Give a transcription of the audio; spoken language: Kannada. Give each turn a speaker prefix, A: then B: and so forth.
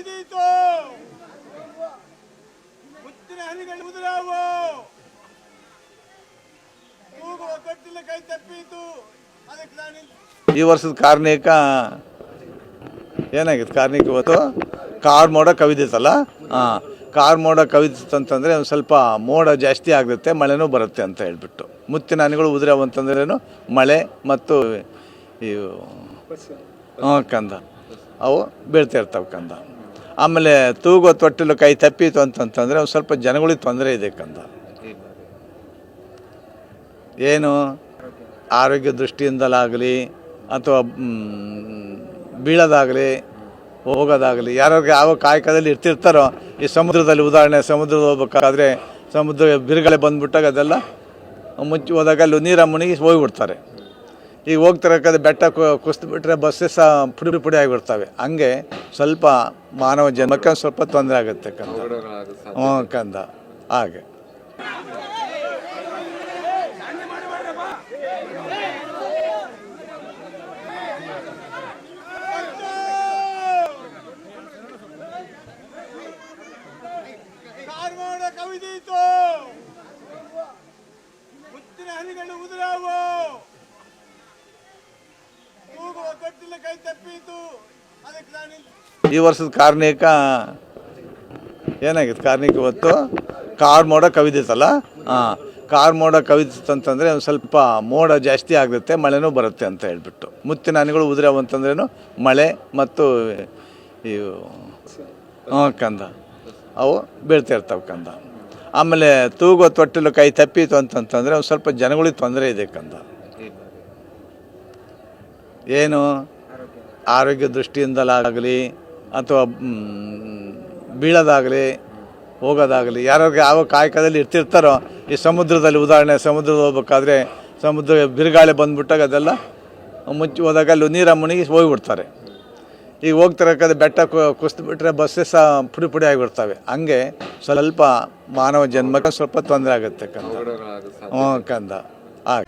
A: ಇದೀತು ಮುತ್ತಿನ ಹನಿಗಳು ಮುದುರಾವು. ಒಗ್ಗಟ್ಟಿನ ಕೈ ತಪ್ಪಿತು. ಅದಕ್ಕೆ
B: ಈ ವರ್ಷದ ಕಾರ್ಣಿಕ ಏನಾಗಿತ್ತು? ಕಾರ್ಣಿಕ ಇವತ್ತು? ಕಾರ್ ಮೋಡ ಕವಿದಿತ್ತಲ್ಲ? ಹಾಂ. ಕಾರ್ ಮೋಡ ಕವಿದಿತ್ತಂತಂದರೆ ಒಂದು ಸ್ವಲ್ಪ ಮೋಡ ಜಾಸ್ತಿ ಆಗುತ್ತೆ, ಮಳೆನೂ ಬರುತ್ತೆ ಅಂತ ಹೇಳ್ಬಿಟ್ಟು. ಮುತ್ತಿನ ಹನಿಗಳು ಉದುರಾವು ಅಂತಂದ್ರೇನು ಮಳೆ ಮತ್ತು ಇವು ಹಾಂ ಕಂದ. ಅವು ಬೀಳ್ತಾ ಇರ್ತಾವೆ ಕಂದ. ಆಮೇಲೆ ತೂಗೋ ತೊಟ್ಟಿಲು ಕೈ ತಪ್ಪಿತು ಅಂತಂತಂದರೆ ಒಂದು ಸ್ವಲ್ಪ ಜನಗಳಿಗೆ ತೊಂದರೆ ಇದೆ ಕಂದ. ಏನು? ಆರೋಗ್ಯ ದೃಷ್ಟಿಯಿಂದಲಾಗಲಿ ಅಥವಾ ಬೀಳೋದಾಗಲಿ, ಹೋಗೋದಾಗಲಿ ಯಾರ್ಯಾರಿಗೆ ಯಾವ ಕಾಯಕದಲ್ಲಿ ಇರ್ತಿರ್ತಾರೋ, ಈ ಸಮುದ್ರದಲ್ಲಿ ಉದಾಹರಣೆ, ಸಮುದ್ರದ ಹೋಗ್ಬೇಕಾದ್ರೆ ಸಮುದ್ರ ಬಿರುಗಳೆ ಬಂದ್ಬಿಟ್ಟಾಗ ಅದೆಲ್ಲ ಮುಚ್ಚಿ ಹೋದಾಗ ಅಲ್ಲಿ ನೀರ ಮುಣಿಗಿ ಹೋಗ್ಬಿಡ್ತಾರೆ. ಈಗ ಹೋಗ್ತಿರಬೇಕಾದ್ರೆ ಬೆಟ್ಟ ಬಸ್ಸೇ ಸಹ ಪುಡಿ ಪುಡಿ ಆಗಿಬಿಡ್ತವೆ. ಹಂಗೆ ಸ್ವಲ್ಪ ಮಾನವ ಜನ್ಮಕ್ಕೆ ಸ್ವಲ್ಪ ತೊಂದರೆ ಆಗುತ್ತೆ ಕಂದ. ಹ್ಞೂ ಕಂದ. ಹಾಗೆ
A: ಮುತ್ತಿನ ಹನಿಗಳು ಉದುರಾವು ಕೂಗುವ ಕಟ್ಟಿಲ ಕೈ ತಪ್ಪಿತು ಅದಕ್ಕೆ ನಾನು
B: ಈ ವರ್ಷದ ಕಾರ್ಣಿಕ ಏನಾಗಿತ್ತು? ಕಾರ್ಣಿಕ ಇವತ್ತು ಕಾರ್ ಮೋಡ ಕವಿದಿತ್ತಲ್ಲ? ಹಾಂ ಕಾರ್ ಮೋಡ ಕವಿದಿತ್ತಂತಂದರೆ ಒಂದು ಸ್ವಲ್ಪ ಮೋಡ ಜಾಸ್ತಿ ಆಗುತ್ತೆ, ಮಳೆನೂ ಬರುತ್ತೆ ಅಂತ ಹೇಳ್ಬಿಟ್ಟು. ಮುತ್ತಿನ ಹನಿಗಳು ಉದುರವು ಅಂತಂದ್ರೇನು? ಮಳೆ ಮತ್ತು ಇವು ಹಾಂ ಕಂದ. ಅವು ಬೀಳ್ತಾ ಇರ್ತಾವೆ ಕಂದ. ಆಮೇಲೆ ತೂಗೋ ತೊಟ್ಟಿಲು ಕೈ ತಪ್ಪಿತು ಅಂತಂತಂದರೆ ಒಂದು ಸ್ವಲ್ಪ ಜನಗಳಿಗೆ ತೊಂದರೆ ಇದೆ ಕಂದ. ಏನು? ಆರೋಗ್ಯ ದೃಷ್ಟಿಯಿಂದಲಾಗಲಿ ಅಥವಾ ಬೀಳೋದಾಗಲಿ ಹೋಗೋದಾಗಲಿ ಯಾರ್ಯಾರಿಗೆ ಯಾವ ಕಾಯಕದಲ್ಲಿ ಇರ್ತಿರ್ತಾರೋ ಈ ಸಮುದ್ರದಲ್ಲಿ ಉದಾಹರಣೆ ಸಮುದ್ರದ ಹೋಗ್ಬೇಕಾದ್ರೆ ಸಮುದ್ರ ಬಿರುಗಾಳಿ ಬಂದ್ಬಿಟ್ಟಾಗ ಅದೆಲ್ಲ ಮುಚ್ಚಿ ಹೋದಾಗ ಅಲ್ಲಿ ನೀರ ಮುಣಿಗಿ ಹೋಗಿಬಿಡ್ತಾರೆ. ಈಗ ಹೋಗ್ತಿರೋಕ್ಕೆ ಬೆಟ್ಟ ಕುಸಿದ್ಬಿಟ್ರೆ ಬಸ್ಸೇ ಸಹ ಪುಡಿ ಪುಡಿ ಆಗಿಬಿಡ್ತವೆ. ಹಂಗೆ ಸ್ವಲ್ಪ ಮಾನವ ಜನ್ಮಕ್ಕೆ ಸ್ವಲ್ಪ ತೊಂದರೆ ಆಗುತ್ತೆ ಕಂದ. ಹ್ಞೂ ಕಂದ. ಹಾಗೆ.